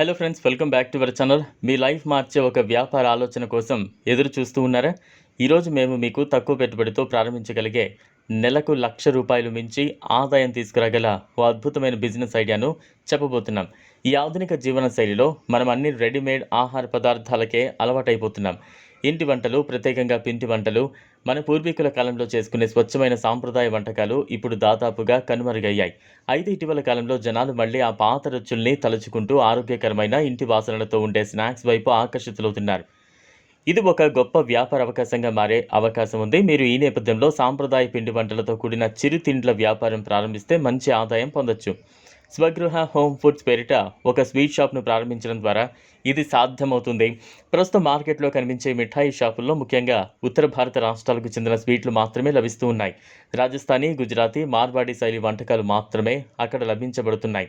Hello friends welcome back to our channel me life మార్చే ఒక వ్యాపార ఆలోచన కోసం ఎదురు చూస్తూ ఉన్నారా? ఈరోజు మేము మీకు తక్కువ పెట్టుబడితో ప్రారంభించగలిగే నెలకు లక్ష రూపాయలు మించి ఆదాయం తీసుకురాగల ఓ అద్భుతమైన బిజినెస్ ఐడియాను చెప్పబోతున్నాం. ఈ ఆధునిక జీవన శైలిలో మనం అన్ని రెడీమేడ్ ఆహార పదార్థాలకే అలవాటైపోతున్నాం. ఇంటి వంటలు ప్రత్యేకంగా పిండి వంటలు మన పూర్వీకుల కాలంలో చేసుకునే స్వచ్ఛమైన సాంప్రదాయ వంటకాలు ఇప్పుడు దాదాపుగా కనుమరుగయ్యాయి. అయితే ఇటీవల కాలంలో జనాలు మళ్ళీ ఆ పాత రుచుల్ని తలుచుకుంటూ ఆరోగ్యకరమైన ఇంటి వాసనలతో ఉండే స్నాక్స్ వైపు ఆకర్షితులవుతున్నారు. ఇది ఒక గొప్ప వ్యాపార అవకాశంగా మారే అవకాశం ఉంది. మీరు ఈ నేపథ్యంలో సాంప్రదాయ పిండి వంటలతో కూడిన చిరుతిండ్ల వ్యాపారం ప్రారంభిస్తే మంచి ఆదాయం పొందొచ్చు. స్వగృహ హోమ్ ఫుడ్స్ పేరిట ఒక స్వీట్ షాప్ను ప్రారంభించడం ద్వారా ఇది సాధ్యమవుతుంది. ప్రస్తుతం మార్కెట్లో కనిపించే మిఠాయి షాపుల్లో ముఖ్యంగా ఉత్తర భారత రాష్ట్రాలకు చెందిన స్వీట్లు మాత్రమే లభిస్తూ ఉన్నాయి. రాజస్థానీ గుజరాతీ మార్వాడి శైలి వంటకాలు మాత్రమే అక్కడ లభించబడుతున్నాయి.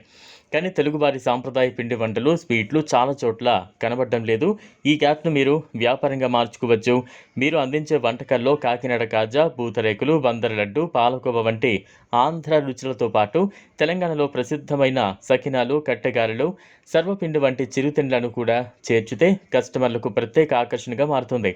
కానీ తెలుగువారి సాంప్రదాయ పిండి వంటలు స్వీట్లు చాలా చోట్ల కనబడడం లేదు. ఈ గ్యాప్ను మీరు వ్యాపారంగా మార్చుకోవచ్చు. మీరు అందించే వంటకాల్లో కాకినాడ కాజా పూతరేకులు బందర లడ్డు పాలకోవ వంటి ఆంధ్ర రుచులతో పాటు తెలంగాణలో ప్రసిద్ధమైన సకినాలు కట్టెగారెలు సర్వపిండి వంటి చిరుతిండ్లను కూడా చేర్చితే కస్టమర్లకు ప్రత్యేక ఆకర్షణగా మారుతుంది.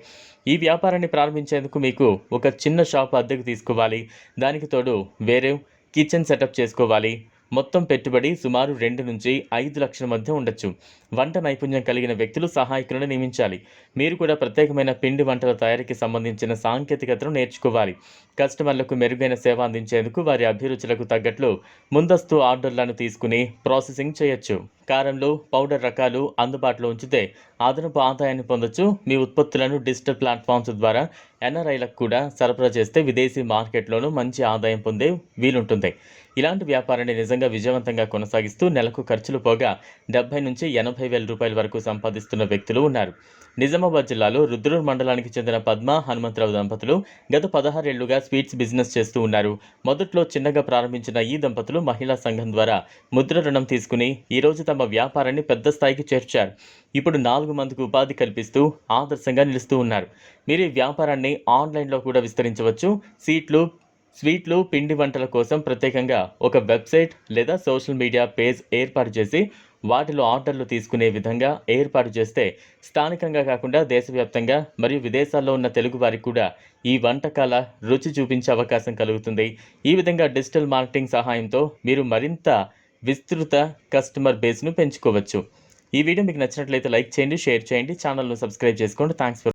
ఈ వ్యాపారాన్ని ప్రారంభించేందుకు మీకు ఒక చిన్న షాప్ అద్దెకు తీసుకోవాలి. దానికి తోడు వేరే కిచెన్ సెటప్ చేసుకోవాలి. మొత్తం పెట్టుబడి సుమారు రెండు నుంచి ఐదు లక్షల మధ్య ఉండొచ్చు. వంట నైపుణ్యం కలిగిన వ్యక్తులు సహాయకులను నియమించాలి. మీరు కూడా ప్రత్యేకమైన పిండి వంటల తయారీకి సంబంధించిన సాంకేతికతను నేర్చుకోవాలి. కస్టమర్లకు మెరుగైన సేవ అందించేందుకు వారి అభిరుచులకు తగ్గట్లు ముందస్తు ఆర్డర్లను తీసుకుని ప్రాసెసింగ్ చేయొచ్చు. కారంలో పౌడర్ రకాలు అందుబాటులో ఉంచితే అదనపు ఆదాయాన్ని పొందొచ్చు. మీ ఉత్పత్తులను డిజిటల్ ప్లాట్ఫామ్స్ ద్వారా ఎన్ఆర్ఐలకు కూడా సరఫరా చేస్తే విదేశీ మార్కెట్లోనూ మంచి ఆదాయం పొందే వీలుంటుంది. ఇలాంటి వ్యాపారాన్ని నిజంగా విజయవంతంగా కొనసాగిస్తూ నెలకు ఖర్చులు పోగా డెబ్బై నుంచి ఎనభై వేల రూపాయల వరకు సంపాదిస్తున్న వ్యక్తులు ఉన్నారు. నిజామాబాద్ జిల్లాలో రుద్రూర్ మండలానికి చెందిన పద్మ హనుమంతరావు దంపతులు గత పదహారేళ్ళుగా స్వీట్స్ బిజినెస్ చేస్తూ ఉన్నారు. మొదట్లో చిన్నగా ప్రారంభించిన ఈ దంపతులు మహిళా సంఘం ద్వారా ముద్ర రుణం తీసుకుని ఈరోజు తమ వ్యాపారాన్ని పెద్ద స్థాయికి చేర్చారు. ఇప్పుడు నాలుగు మందికి ఉపాధి కల్పిస్తూ ఆదర్శంగా నిలుస్తూ ఉన్నారు. మీరు ఈ వ్యాపారాన్ని ఆన్లైన్లో కూడా విస్తరించవచ్చు. సీట్లు స్వీట్లు పిండి వంటల కోసం ప్రత్యేకంగా ఒక వెబ్సైట్ లేదా సోషల్ మీడియా పేజ్ ఏర్పాటు చేసి వాటిలో ఆర్డర్లు తీసుకునే విధంగా ఏర్పాటు చేస్తే స్థానికంగా కాకుండా దేశవ్యాప్తంగా మరియు విదేశాల్లో ఉన్న తెలుగు వారికి కూడా ఈ వంటకాల రుచి చూపించే అవకాశం కలుగుతుంది. ఈ విధంగా డిజిటల్ మార్కెటింగ్ సహాయంతో మీరు మరింత విస్తృత కస్టమర్ బేస్ను పెంచుకోవచ్చు. ఈ వీడియో మీకు నచ్చినట్లయితే లైక్ చేయండి షేర్ చేయండి ఛానల్ను సబ్స్క్రైబ్ చేసుకోండి. Thanks for